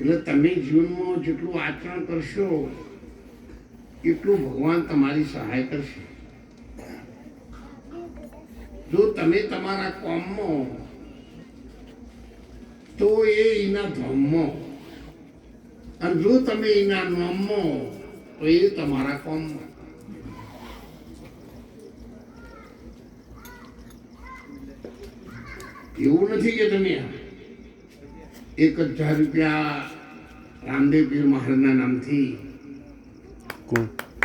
એટલે તમે જીવનમાં જેટલું આચરણ કરશો, એટલું ભગવાન તમારી સહાય કરશે. જો તમે તમારા કોમમાં, તો એ એના ધમમાં. અને જો તમે એના નોમમાં, તો એ તમારા કોમમાં. એવું નથી કે તમે એક હજાર રૂપિયા રામદેવ પીર મહારાજના નામથી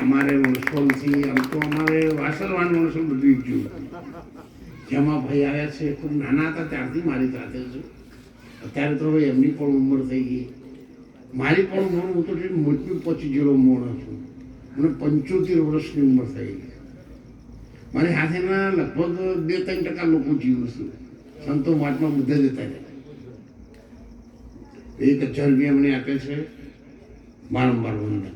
અમારે વણસોલથી આમ તો અમારે વાસરવાન વણસોલ બધું ગયું જેમાં ભાઈ આવ્યા છે ખૂબ નાના હતા ત્યારથી મારી સાથે છું. અત્યારે તો હવે એમની પણ ઉંમર થઈ ગઈ. મારી પણ ઉંમર હું તો મૃત્યુ પહોંચી ગયેલો મોણ છું. મને પંચોતેર વર્ષની ઉંમર થઈ ગઈ. મારી સાથેના લગભગ બે ત્રણ ટકા લોકો જીવું છું. સંતો માટમાં બધા જતા રહ્યા એક હજાર રૂપિયા મને આપે છે, વારંવાર વંદન.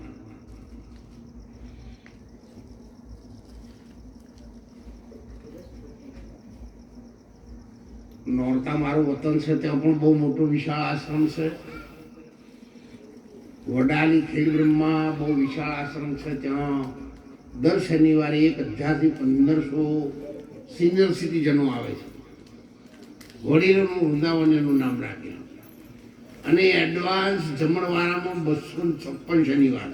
નોરતા મારું વતન છે ત્યાં પણ બહુ મોટો વિશાળ આશ્રમ છે. વડાલી ખેડ બ્રહ્મા બહુ વિશાળ આશ્રમ છે, ત્યાં દર શનિવારે એક હજારથી પંદરસો સિનિયર સિટીઝનો આવે છે. વડીલોનું વૃંદાવન એનું નામ રાખેલું અને એડવાન્સ જમણવાળામાં બસો છપ્પન શનિવાર.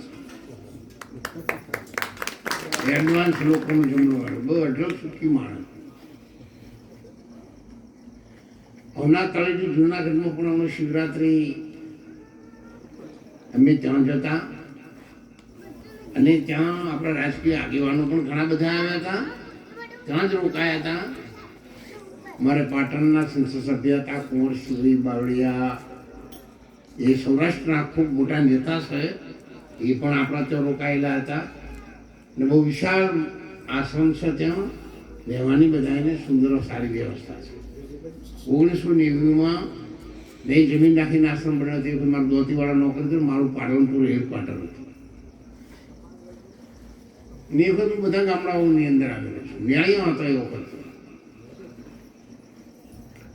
એડવાન્સ લોકોનું જમણવાળું બહુ અઢળક સુખી માણસ. અવના તળેટી જુનાગઢમાં પણ અમે શિવરાત્રી અમે ત્યાં જતા અને ત્યાં આપણા રાજકીય આગેવાનો પણ ઘણા બધા આવ્યા હતા. ત્યાં જ રોકાયા હતા. મારે પાટણના સંસદ સભ્ય હતા કુંવર શિવરી બાવળિયા એ સૌરાષ્ટ્રના ખૂબ મોટા નેતા છે. એ પણ આપણા ત્યાં રોકાયેલા હતા. ને બહુ વિશાળ આશ્રમ છે ત્યાં. રહેવાની બધાને સુંદર સારી વ્યવસ્થા છે. ઓગણીસો નેવુંમાં મેં જમીન રાખીને આશ્રમ બન્યો હતો. મારું દોતીવાળા નોકરી હતું મારું પાલનપુર હેડક્વાર્ટર હતું. ને એ વખત બધા ગામડાઓની અંદર આવેલો છું. ન્યાયો હતો એ વખત.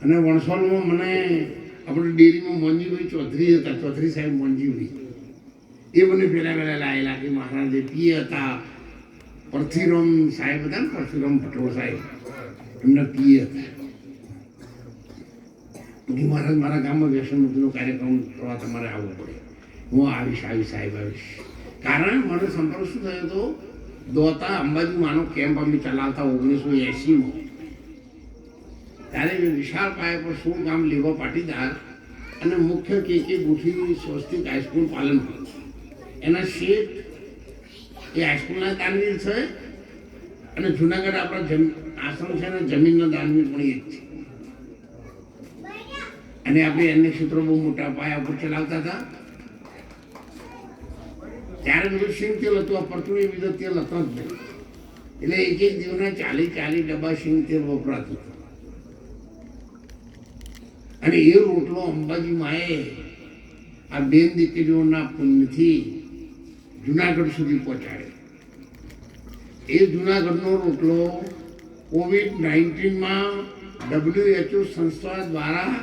અને વણસોલમાં મને આપણે ડેરીમાં મોંજીભાઈ ચૌધરી હતા, ચૌધરી સાહેબ મોંજીભાઈ એ મને પહેલાં પહેલાં લાયેલા કે મહારાજે પીએ હતા. પરથીરામ સાહેબ હતા ને, પરશુરામ ભટોળ સાહેબ. એમના પીએ હતા. મહારાજ મારા ગામમાં વ્યસન મુક્તિનો કાર્યક્રમ કરવા તમારે આવવો પડે. હું આવીશ આવીશ, સાહેબ, આવીશ. કારણ મને સંપર્ક શું થયો હતો દોતા અંબાજી માનો કેમ્પ અમે ચલાવતા ઓગણીસો એંસીમાં ત્યારે વિશાળ પાયા પર શું કામ લેવા પાટીદાર અને મુખ્ય કે કે ગુઠી સ્વસ્તિક હાઈસ્કૂલ પાલનપુર એના શેઠ એ હાઈસ્કૂલના દાનવીર છે અને જુનાગઢ આપણા જમ, આશ્રમ છે ને જમીનના દાનવીર પણ એ જ છે. અને આપણે અન્ય ક્ષેત્રો બહુ મોટા પાયા ઉપર ચલાવતા હતા. ત્યારે બધું સિંગ તેલ હતું, આ પરતું એ બીજો તેલ હતો જ નહીં. એટલે એક એક દિવસના ચાલીસ ચાલીસ ડબ્બા સિંગ તેલ વપરાતું હતું. અને એ રોટલો અંબાજી માએ આ બેન દીકરીઓના પુણ્યથી જુનાગઢ સુધી પહોંચાડે. એ જુનાગઢનો રોટલો કોવિડ નાઇન્ટીનમાં ડબ્લ્યુએચઓ સંસ્થા દ્વારા